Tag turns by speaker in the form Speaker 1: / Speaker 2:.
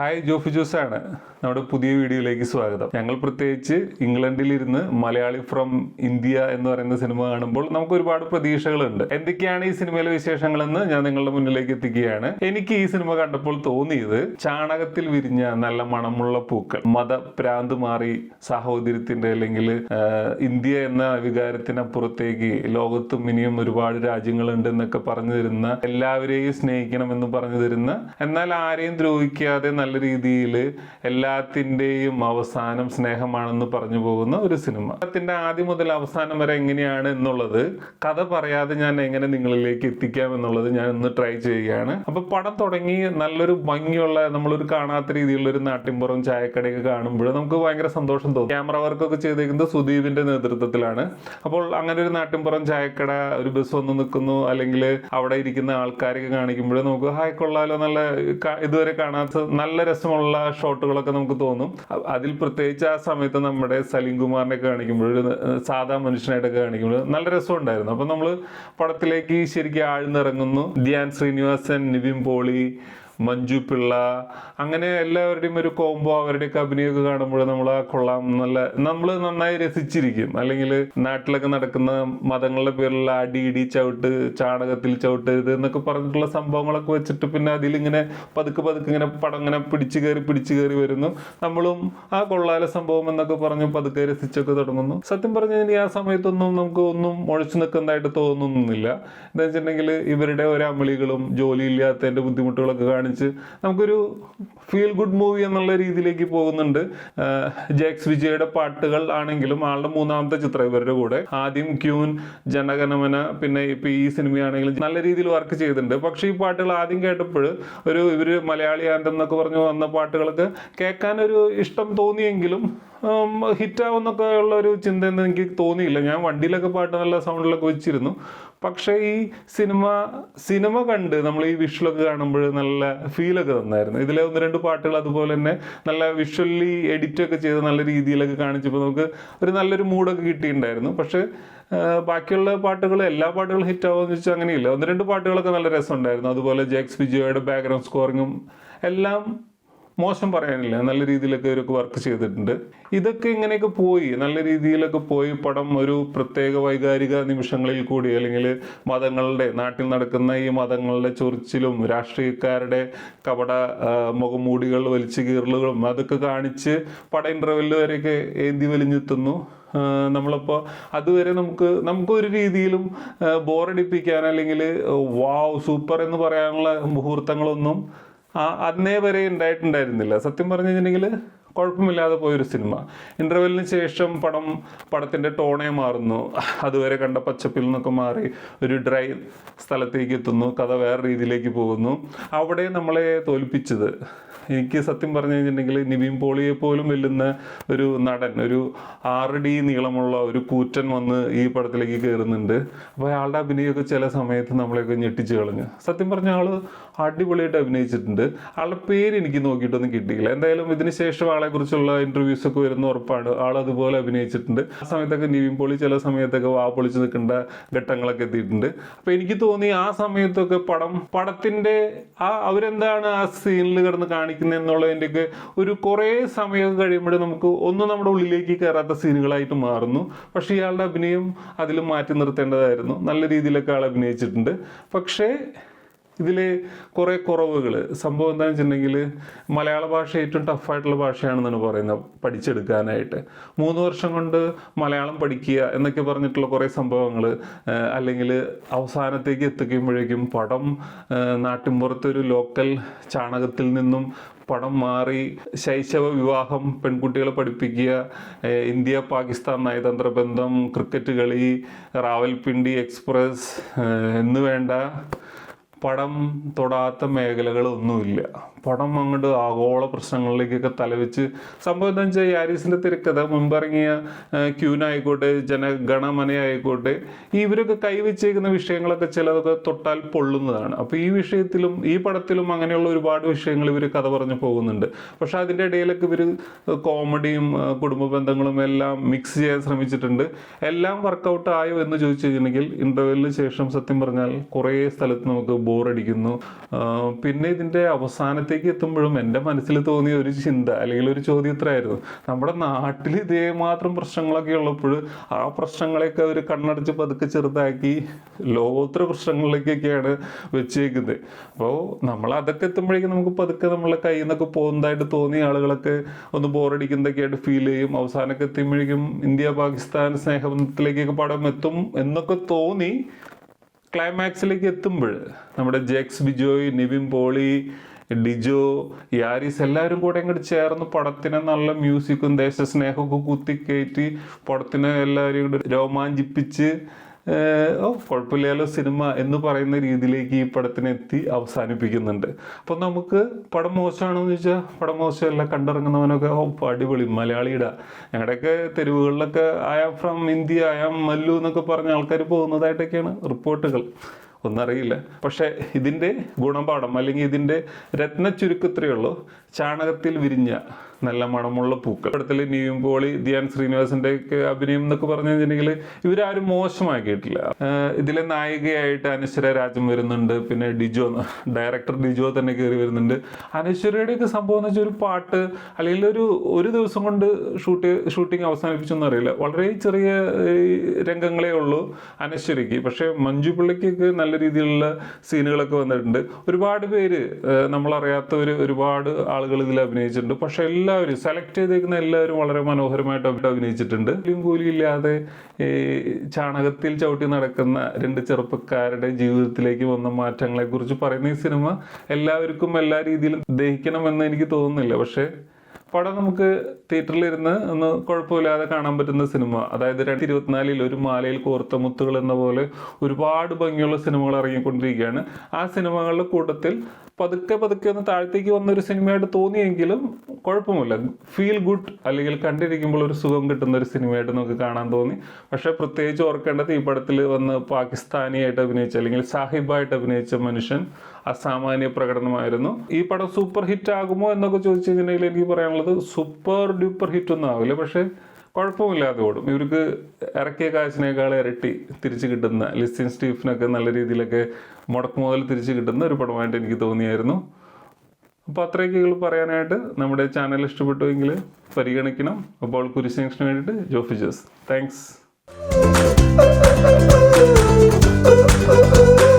Speaker 1: Hi Jofi Jose ആണ്. നമ്മുടെ പുതിയ വീഡിയോയിലേക്ക് സ്വാഗതം. ഞങ്ങൾ പ്രത്യേകിച്ച് ഇംഗ്ലണ്ടിലിരുന്ന് മലയാളി ഫ്രം ഇന്ത്യ എന്ന് പറയുന്ന സിനിമ കാണുമ്പോൾ നമുക്ക് ഒരുപാട് പ്രതീക്ഷകളുണ്ട്. എന്തൊക്കെയാണ് ഈ സിനിമയിലെ വിശേഷങ്ങളെന്ന് ഞാൻ നിങ്ങളുടെ മുന്നിലേക്ക് എത്തിക്കുകയാണ്. എനിക്ക് ഈ സിനിമ കണ്ടപ്പോൾ തോന്നിയത് ചാണകത്തിൽ വിരിഞ്ഞ നല്ല മണമുള്ള പൂക്കൾ. മതഭ്രാന്ത് മാറി സാഹോദര്യത്തിന്റെ അല്ലെങ്കിൽ ഇന്ത്യ എന്ന വികാരത്തിനപ്പുറത്തേക്ക് ലോകത്തും ഇനിയും ഒരുപാട് രാജ്യങ്ങളുണ്ട് എന്നൊക്കെ പറഞ്ഞു തരുന്ന എല്ലാവരെയും സ്നേഹിക്കണം എന്ന് പറഞ്ഞു തരുന്ന എന്നാൽ ആരെയും ദ്രോഹിക്കാതെ നല്ല രീതിയിൽ എല്ലാത്തിന്റെയും അവസാനം സ്നേഹമാണെന്ന് പറഞ്ഞു പോകുന്ന ഒരു സിനിമ. അതിന്റെ ആദ്യം മുതൽ അവസാനം വരെ എങ്ങനെയാണ് എന്നുള്ളത് കഥ പറയാതെ ഞാൻ എങ്ങനെ നിങ്ങളിലേക്ക് എത്തിക്കാം എന്നുള്ളത് ഞാൻ ഇന്ന് ട്രൈ ചെയ്യുകയാണ്. അപ്പോൾ പടം തുടങ്ങി നല്ലൊരു ഭംഗിയുള്ള നമ്മളൊരു കാണാത്ത രീതിയിലുള്ള ഒരു നാട്ടിൻപുറം ചായക്കടയൊക്കെ കാണുമ്പോൾ നമുക്ക് ഭയങ്കര സന്തോഷം തോന്നും. ക്യാമറ വർക്കൊക്കെ ചെയ്തേക്കുന്നത് സുദീപിന്റെ നേതൃത്വത്തിലാണ്. അപ്പോൾ അങ്ങനെ ഒരു നാട്ടിൻപുറം ചായക്കട ഒരു ബസ് വന്ന് നിൽക്കുന്നു. അല്ലെങ്കിൽ അവിടെ ഇരിക്കുന്ന ആൾക്കാരൊക്കെ കാണിക്കുമ്പോൾ നമുക്ക് ഹായ് കൊള്ളാലോ നല്ല ഇതുവരെ കാണാത്ത നല്ല രസമുള്ള ഷോട്ടുകളൊക്കെ നമുക്ക് തോന്നും. അതിൽ പ്രത്യേകിച്ച് ആ സമയത്ത് നമ്മുടെ സലീം കുമാറിനെ കാണിക്കുമ്പോൾ സാധാ മനുഷ്യനായിട്ടൊക്കെ കാണിക്കുമ്പോൾ നല്ല രസമുണ്ടായിരുന്നു. അപ്പൊ നമ്മൾ പടത്തിലേക്ക് ശരിക്കും ആഴ്ന്നിറങ്ങുന്നു. ധ്യാൻ ശ്രീനിവാസൻ നിവിൻ പോളി മഞ്ജു പിള്ള അങ്ങനെ എല്ലാവരുടെയും ഒരു കോംബോ അവരുടെയൊക്കെ അഭിനയമൊക്കെ കാണുമ്പോൾ നമ്മൾ ആ കൊള്ളാം നല്ല നമ്മൾ നന്നായി രസിച്ചിരിക്കും. അല്ലെങ്കിൽ നാട്ടിലൊക്കെ നടക്കുന്ന മതങ്ങളുടെ പേരിലുള്ള അടി ഇടി ചവിട്ട് ചാണകത്തിൽ ചവിട്ടരുത് എന്നൊക്കെ പറഞ്ഞിട്ടുള്ള സംഭവങ്ങളൊക്കെ വെച്ചിട്ട് പിന്നെ അതിലിങ്ങനെ പതുക്കെ പതുക്കെ ഇങ്ങനെ പടം ഇങ്ങനെ പിടിച്ചു കയറി പിടിച്ചു കയറി വരുന്നു. നമ്മളും ആ കൊള്ളാല സംഭവം എന്നൊക്കെ പറഞ്ഞ് പതുക്കെ രസിച്ചൊക്കെ തുടങ്ങുന്നു. സത്യം പറഞ്ഞു കഴിഞ്ഞാൽ ആ സമയത്തൊന്നും നമുക്ക് ഒന്നും മുഴച്ചു നിൽക്കുന്നതായിട്ട് തോന്നുന്നില്ല. എന്താ വെച്ചിട്ടുണ്ടെങ്കിൽ ഇവരുടെ ഒരു അമളികളും ജോലിയില്ലാത്തതിന്റെ ബുദ്ധിമുട്ടുകളൊക്കെ കാണിച്ച് നമുക്കൊരു ഫീൽ ഗുഡ് മൂവി എന്നുള്ള രീതിയിലേക്ക് പോകുന്നുണ്ട്. ജാക്സ് വിജയുടെ പാട്ടുകൾ ആണെങ്കിലും ആളുടെ മൂന്നാമത്തെ ചിത്രം ഇവരുടെ കൂടെ. ആദ്യം ക്യൂൻ ജനഗണമന പിന്നെ ഇപ്പൊ ഈ സിനിമയാണെങ്കിലും നല്ല രീതിയിൽ വർക്ക് ചെയ്തിട്ടുണ്ട്. പക്ഷെ ഈ പാട്ടുകൾ ആദ്യം കേട്ടപ്പോൾ ഒരു ഇവർ മലയാളി ആന്തം എന്നൊക്കെ പറഞ്ഞു വന്ന പാട്ടുകളൊക്കെ കേൾക്കാൻ ഒരു ഇഷ്ടം തോന്നിയെങ്കിലും ഹിറ്റാവുന്നൊക്കെ ഉള്ള ഒരു ചിന്ത എനിക്ക് തോന്നിയില്ല. ഞാൻ വണ്ടിയിലൊക്കെ പാട്ട് നല്ല സൗണ്ടിലൊക്കെ വെച്ചിരുന്നു. പക്ഷേ ഈ സിനിമ സിനിമ കണ്ട് നമ്മൾ ഈ വിഷ്വലൊക്കെ കാണുമ്പോൾ നല്ല ഫീലൊക്കെ തന്നായിരുന്നു. ഇതിലെ ഒന്ന് രണ്ട് പാട്ടുകൾ അതുപോലെ തന്നെ നല്ല വിഷ്വലി എഡിറ്റ് ഒക്കെ ചെയ്ത് നല്ല രീതിയിലൊക്കെ കാണിച്ചപ്പോൾ നമുക്ക് ഒരു നല്ലൊരു മൂഡൊക്കെ കിട്ടിയിട്ടുണ്ടായിരുന്നു. പക്ഷേ ബാക്കിയുള്ള പാട്ടുകൾ എല്ലാ പാട്ടുകളും ഹിറ്റ് ആവുമെന്ന് വെച്ചാൽ അങ്ങനെയില്ല. ഒന്ന് രണ്ട് പാട്ടുകളൊക്കെ നല്ല രസമുണ്ടായിരുന്നു. അതുപോലെ ജാക്സ് വിജയോയുടെ ബാക്ക്ഗ്രൗണ്ട് സ്കോറിങ്ങും എല്ലാം മോശം പറയാനില്ല. നല്ല രീതിയിലൊക്കെ ഇവരൊക്കെ വർക്ക് ചെയ്തിട്ടുണ്ട്. ഇതൊക്കെ ഇങ്ങനെയൊക്കെ പോയി. നല്ല രീതിയിലൊക്കെ പോയി പടം ഒരു പ്രത്യേക വൈകാരിക നിമിഷങ്ങളിൽ കൂടി അല്ലെങ്കിൽ മതങ്ങളുടെ നാട്ടിൽ നടക്കുന്ന ഈ മതങ്ങളുടെ ചൊറിച്ചിലും രാഷ്ട്രീയക്കാരുടെ കപട മുഖമൂടികൾ വലിച്ചു കീറലുകളും അതൊക്കെ കാണിച്ച് പട ഇന്റർവെല്ല് വരെയൊക്കെ ഏന്തി വലിഞ്ഞെത്തുന്നു. നമ്മളപ്പോൾ അതുവരെ നമുക്ക് നമുക്കൊരു രീതിയിലും ബോറടിപ്പിക്കാൻ അല്ലെങ്കിൽ വാവ് സൂപ്പർ എന്ന് പറയാനുള്ള മുഹൂർത്തങ്ങളൊന്നും അന്നേ വരെ ഉണ്ടായിട്ടുണ്ടായിരുന്നില്ല. സത്യം പറഞ്ഞു കഴിഞ്ഞിട്ടുണ്ടെങ്കിൽ കുഴപ്പമില്ലാതെ പോയൊരു സിനിമ. ഇന്റർവെല്ലിന് ശേഷം പടം പടത്തിന്റെ ടോണേ മാറുന്നു. അതുവരെ കണ്ട പച്ചപ്പിൽ നിന്നൊക്കെ മാറി ഒരു ഡ്രൈ സ്ഥലത്തേക്ക് എത്തുന്നു. കഥ വേറെ രീതിയിലേക്ക് പോകുന്നു. അവിടെ നമ്മളെ തോൽപ്പിച്ചത്. എനിക്ക് സത്യം പറഞ്ഞു കഴിഞ്ഞിട്ടുണ്ടെങ്കിൽ നിവിൻ പോളിയെ പോലും വെല്ലുന്ന ഒരു നടൻ ഒരു ആറ് ഡി നീളമുള്ള ഒരു കൂറ്റൻ വന്ന് ഈ പടത്തിലേക്ക് കയറുന്നുണ്ട് അപ്പോൾ അയാളുടെ അഭിനയമൊക്കെ ചില സമയത്ത് നമ്മളെയൊക്കെ ഞെട്ടിച്ച് കളഞ്ഞു. സത്യം പറഞ്ഞ ആൾ അടിപൊളിയായിട്ട് അഭിനയിച്ചിട്ടുണ്ട്. ആളുടെ പേര് എനിക്ക് നോക്കിയിട്ടൊന്നും കിട്ടിയില്ല. എന്തായാലും ഇതിന് ശേഷം ആളെ കുറിച്ചുള്ള ഇന്റർവ്യൂസ് ഒക്കെ വരുന്ന ഉറപ്പാണ്. ആൾ അതുപോലെ അഭിനയിച്ചിട്ടുണ്ട്. ആ സമയത്തൊക്കെ നിവിൻ പോളി ചില സമയത്തൊക്കെ വാ പൊളിച്ച് നിൽക്കേണ്ട ഘട്ടങ്ങളൊക്കെ എത്തിയിട്ടുണ്ട്. അപ്പൊ എനിക്ക് തോന്നി ആ സമയത്തൊക്കെ പടം പടത്തിന്റെ ആ അവരെന്താണ് ആ സീനിൽ കിടന്ന് കാണിക്കുന്നത് എന്നുള്ളതിന്റെയൊക്കെ ഒരു കുറേ സമയം കഴിയുമ്പോൾ നമുക്ക് ഒന്നും നമ്മുടെ ഉള്ളിലേക്ക് കയറാത്ത സീനുകളായിട്ട് മാറുന്നു. പക്ഷേ ഇയാളുടെ അഭിനയം അതിൽ മാറ്റി നിർത്തേണ്ടതായിരുന്നു. നല്ല രീതിയിലൊക്കെ ആൾ അഭിനയിച്ചിട്ടുണ്ട്. പക്ഷേ ഇതിൽ കുറേ കുറവുകൾ സംഭവം എന്താണെന്ന് വെച്ചിട്ടുണ്ടെങ്കിൽ മലയാള ഭാഷ ഏറ്റവും ടഫായിട്ടുള്ള ഭാഷയാണെന്നാണ് പറയുന്നത് പഠിച്ചെടുക്കാനായിട്ട്. മൂന്ന് വർഷം കൊണ്ട് മലയാളം പഠിക്കുക എന്നൊക്കെ പറഞ്ഞിട്ടുള്ള കുറേ സംഭവങ്ങൾ അല്ലെങ്കിൽ അവസാനത്തേക്ക് എത്തിക്കുമ്പോഴേക്കും പടം നാട്ടിൻപുറത്തൊരു ലോക്കൽ ചാണകത്തിൽ നിന്നും പടം മാറി ശൈശവ വിവാഹം പെൺകുട്ടികളെ പഠിപ്പിക്കുക ഇന്ത്യ പാകിസ്ഥാൻ നയതന്ത്ര ബന്ധം ക്രിക്കറ്റ് കളി റാവൽപിണ്ടി എക്സ്പ്രസ് എന്നുവേണ്ട എന്ന് വേണ്ട പടം തൊടാത്ത മേഖലകളൊന്നുമില്ല. പടം അങ്ങോട്ട് ആഗോള പ്രശ്നങ്ങളിലേക്കൊക്കെ തലവെച്ച് സംഭവം എന്താ വെച്ചാൽ യാരീസിന്റെ തിരക്കഥ മുമ്പിറങ്ങിയ ജനഗണമന ആയിക്കോട്ടെ ഈ ഇവരൊക്കെ കൈവച്ചേക്കുന്ന വിഷയങ്ങളൊക്കെ ചിലതൊക്കെ തൊട്ടാൽ പൊള്ളുന്നതാണ്. അപ്പോൾ ഈ വിഷയത്തിലും ഈ പടത്തിലും അങ്ങനെയുള്ള ഒരുപാട് വിഷയങ്ങൾ ഇവർ കഥ പറഞ്ഞു പോകുന്നുണ്ട്. പക്ഷെ അതിന്റെ ഇടയിലൊക്കെ ഇവർ കോമഡിയും കുടുംബ ബന്ധങ്ങളും എല്ലാം മിക്സ് ചെയ്യാൻ ശ്രമിച്ചിട്ടുണ്ട്. എല്ലാം വർക്കൗട്ട് ആയോ എന്ന് ചോദിച്ചു കഴിഞ്ഞിട്ടുണ്ടെങ്കിൽ ഇന്റർവെല്ലിന് ശേഷം സത്യം പറഞ്ഞാൽ കുറേ സ്ഥലത്ത് നമുക്ക് ബോറടിക്കുന്നു പിന്നെ ഇതിന്റെ അവസാനത്തെ അവസാനത്തേക്ക് എത്തുമ്പോഴും എന്റെ മനസ്സിൽ തോന്നിയ ഒരു ചിന്ത അല്ലെങ്കിൽ ഒരു ചോദ്യം ഇത്രയായിരുന്നു. നമ്മുടെ നാട്ടിൽ ഇതേ മാത്രം പ്രശ്നങ്ങളൊക്കെ ഉള്ളപ്പോൾ ആ പ്രശ്നങ്ങളെയൊക്കെ അവർ കണ്ണടച്ച് പതുക്കെ ചെറുതാക്കി ലോകോത്തര പ്രശ്നങ്ങളിലേക്കൊക്കെയാണ് വെച്ചേക്കുന്നത്. അപ്പോൾ നമ്മൾ അതൊക്കെ എത്തുമ്പോഴേക്കും നമുക്ക് പതുക്കെ നമ്മളെ കയ്യിൽ നിന്നൊക്കെ പോകുന്നതായിട്ട് തോന്നിയ ആളുകളൊക്കെ ഒന്ന് ബോറടിക്കുന്നതൊക്കെ ആയിട്ട് ഫീൽ ചെയ്യും. അവസാനമൊക്കെ എത്തുമ്പോഴേക്കും ഇന്ത്യ പാകിസ്ഥാൻ സ്നേഹബന്ധത്തിലേക്കൊക്കെ പടം എത്തും എന്നൊക്കെ തോന്നി ക്ലൈമാക്സിലേക്ക് എത്തുമ്പോൾ നമ്മുടെ ജെക്സ് ബിജോയ് നിവിൻ പോളി ഡിജോ യാരിസ് എല്ലാവരും കൂടെ അങ്ങോട്ട് ചേർന്ന് പടത്തിനെ നല്ല മ്യൂസിക്കും ദേശസ്നേഹമൊക്കെ കുത്തിക്കയറ്റി പടത്തിനെ എല്ലാവരും കൂടെ രോമാഞ്ചിപ്പിച്ച് ഓ കുഴപ്പമില്ലല്ലോ സിനിമ എന്ന് പറയുന്ന രീതിയിലേക്ക് ഈ പടത്തിനെ എത്തി അവസാനിപ്പിക്കുന്നുണ്ട്. അപ്പം നമുക്ക് പടം മോശമാണോ എന്ന് ചോദിച്ചാൽ പടം മോശമല്ല കണ്ടിറങ്ങുന്നവനൊക്കെ ഓ അടിപൊളി മലയാളിയുടെ. ഞങ്ങളുടെയൊക്കെ തെരുവുകളിലൊക്കെ I am from India I am Mallu എന്നൊക്കെ പറഞ്ഞ ആൾക്കാർ പോകുന്നതായിട്ടൊക്കെയാണ് റിപ്പോർട്ടുകൾ. ഒന്നറിയില്ല. പക്ഷേ ഇതിന്റെ ഗുണപാഠം അല്ലെങ്കിൽ ഇതിന്റെ രത്ന ചുരുക്കത്രയേ ഉള്ളൂ. ചാണകത്തിൽ വിരിഞ്ഞ നല്ല മണമുള്ള പൂക്കൾ. പടത്തിൽ നീയും പോളി ധ്യാൻ ശ്രീനിവാസിന്റെ അഭിനയം എന്നൊക്കെ പറഞ്ഞു കഴിഞ്ഞിട്ടുണ്ടെങ്കിൽ ഇവരാരും മോശമാക്കിയിട്ടില്ല ഇതിലെ നായികയായിട്ട് അനശ്വര രാജൻ വരുന്നുണ്ട്. പിന്നെ ഡിജോ ഡയറക്ടർ ഡിജോ തന്നെ കയറി വരുന്നുണ്ട്. അനശ്വരയുടെയൊക്കെ സംഭവം എന്ന് വെച്ചാൽ ഒരു പാട്ട് അല്ലെങ്കിൽ ഒരു ഒരു ദിവസം കൊണ്ട് ഷൂട്ട് ഷൂട്ടിംഗ് അവസാനിപ്പിച്ചൊന്നും അറിയില്ല. വളരെ ചെറിയ രംഗങ്ങളേ ഉള്ളൂ അനശ്വരയ്ക്ക്. പക്ഷേ മഞ്ജു പിള്ളയ്ക്കൊക്കെ നല്ല രീതിയിലുള്ള സീനുകളൊക്കെ വന്നിട്ടുണ്ട്. ഒരുപാട് പേര് ഏഹ്, നമ്മളറിയാത്തവർ ഒരുപാട് ആളുകൾ ഇതിൽ അഭിനയിച്ചിട്ടുണ്ട്. പക്ഷെ എല്ലാവരും സെലക്ട് ചെയ്തേക്കുന്ന എല്ലാവരും വളരെ മനോഹരമായിട്ട് അഭിനയിച്ചിട്ടുണ്ട്. കൂലിയും കൂലിയില്ലാതെ ഈ ചാണകത്തിൽ ചവിട്ടി നടക്കുന്ന രണ്ട് ചെറുപ്പക്കാരുടെ ജീവിതത്തിലേക്ക് വന്ന മാറ്റങ്ങളെ കുറിച്ച് പറയുന്ന ഈ സിനിമ എല്ലാവർക്കും എല്ലാ രീതിയിലും ദഹിക്കണമെന്ന് എനിക്ക് തോന്നുന്നില്ല. പക്ഷേ പടം നമുക്ക് തിയേറ്ററിലിരുന്ന് ഒന്ന് കുഴപ്പമില്ലാതെ കാണാൻ പറ്റുന്ന സിനിമ അതായത് രണ്ടായിരത്തി ഇരുപത്തിനാലിൽ ഒരു മാലയിൽ കോർത്ത മുത്തുകൾ എന്ന പോലെ ഒരുപാട് ഭംഗിയുള്ള സിനിമകൾ ഇറങ്ങിക്കൊണ്ടിരിക്കുകയാണ്. ആ സിനിമകളുടെ കൂട്ടത്തിൽ പതുക്കെ പതുക്കെ ഒന്ന് താഴത്തേക്ക് വന്ന ഒരു സിനിമയായിട്ട് തോന്നിയെങ്കിലും കുഴപ്പമില്ല ഫീൽ ഗുഡ് അല്ലെങ്കിൽ കണ്ടിരിക്കുമ്പോൾ ഒരു സുഖം കിട്ടുന്ന ഒരു സിനിമയായിട്ട് നമുക്ക് കാണാൻ തോന്നി. പക്ഷേ പ്രത്യേകിച്ച് ഓർക്കേണ്ടത് ഈ പടത്തിൽ വന്ന് പാകിസ്ഥാനിയായിട്ട് അഭിനയിച്ച അല്ലെങ്കിൽ സാഹിബായിട്ട് അഭിനയിച്ച മനുഷ്യൻ അസാമാന്യ പ്രകടനമായിരുന്നു. ഈ പടം സൂപ്പർ ഹിറ്റ് ആകുമോ എന്നൊക്കെ ചോദിച്ചു കഴിഞ്ഞിട്ടുണ്ടെങ്കിൽ എനിക്ക് പറയാനുള്ളത് സൂപ്പർ ഡ്യൂപ്പർ ഹിറ്റ് ഒന്നും ആവില്ല. പക്ഷേ കുഴപ്പമില്ലാതെ ഓടും. ഇവർക്ക് ഇറക്കിയ കാശിനേക്കാൾ ഇരട്ടി തിരിച്ചു കിട്ടുന്ന ലിസ്റ്റിൻ സ്റ്റീഫിനൊക്കെ നല്ല രീതിയിലൊക്കെ മുടക്ക് മുതൽ തിരിച്ചു കിട്ടുന്ന ഒരു പടമായിട്ട് എനിക്ക് തോന്നിയായിരുന്നു. അപ്പോൾ അത്രയൊക്കെ പറയാനായിട്ട്. നമ്മുടെ ചാനൽ ഇഷ്ടപ്പെട്ടുവെങ്കിൽ പരിഗണിക്കണം. അപ്പോൾ കുരിശേഷന് വേണ്ടിയിട്ട് ജോഫിജസ് താങ്ക്സ്.